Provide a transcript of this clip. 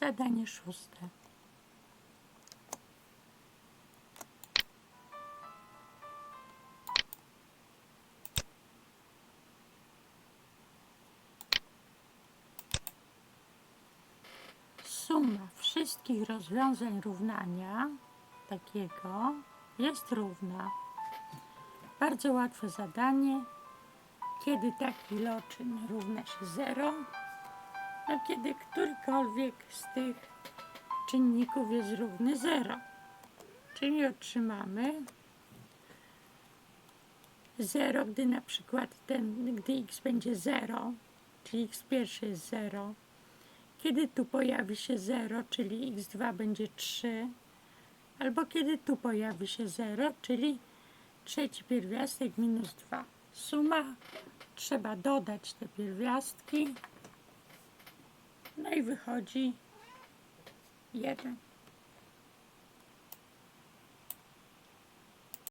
Zadanie szóste. Suma wszystkich rozwiązań równania takiego jest równa. Bardzo łatwe zadanie. Kiedy taki iloczyn równa się 0, a kiedy którykolwiek z tych czynników jest równy 0. Czyli otrzymamy 0, gdy na przykład ten, gdy x będzie 0, czyli x pierwszy jest 0. Kiedy tu pojawi się 0, czyli x2 będzie 3, albo kiedy tu pojawi się 0, czyli trzeci pierwiastek minus 2. Suma, trzeba dodać te pierwiastki, wychodzi 1.